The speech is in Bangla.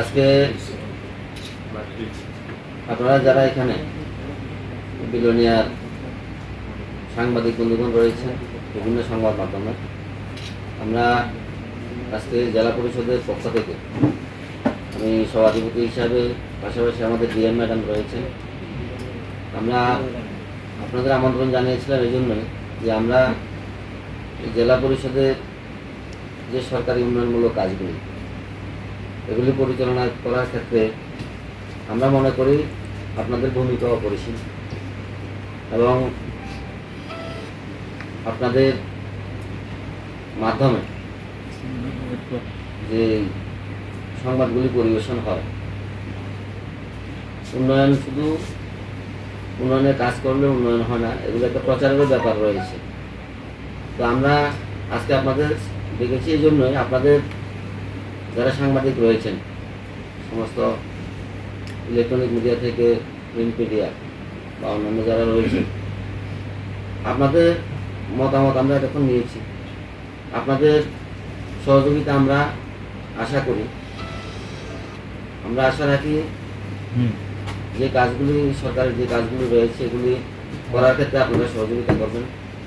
আজকে আপনারা যারা এখানে বিলোনিয়ার সাংবাদিক বন্ধুগণ রয়েছেন, বিভিন্ন সংবাদ মাধ্যমে, আমরা আজকে জেলা পরিষদের পক্ষ থেকে আমি সভাধিপতি হিসাবে, পাশাপাশি আমাদের ডিএম ম্যাডাম রয়েছেন, আমরা আপনাদের আমন্ত্রণ জানিয়েছিলাম এই জন্যই যে আমরা জেলা পরিষদের যে সরকারি উন্নয়নমূলক কাজগুলি এগুলি পরিচালনা করার ক্ষেত্রে আমরা মনে করি আপনাদের ভূমিকা অপরিসীম এবং আপনাদের মাধ্যমে যে সংবাদগুলি পরিবেশন হয়, উন্নয়ন শুধু উন্নয়নের কাজ করলে উন্নয়ন হয় না, এগুলো একটা প্রচারেরও ব্যাপার রয়েছে। তো আমরা আজকে আপনাদের দেখেছি এই জন্যই আপনাদের যারা সাংবাদিক রয়েছেন সমস্ত ইলেকট্রনিক মিডিয়া থেকে প্রিন্ট মিডিয়া বা অন্যান্য যারা রয়েছেন আপনাদের মতামত আমরা এখন নিয়েছি। আপনাদের সহযোগিতা আমরা আশা করি। আমরা আশা রাখি যে কাজগুলি সরকারের যে কাজগুলি রয়েছে এগুলি করার ক্ষেত্রে আপনারা সহযোগিতা করবেন।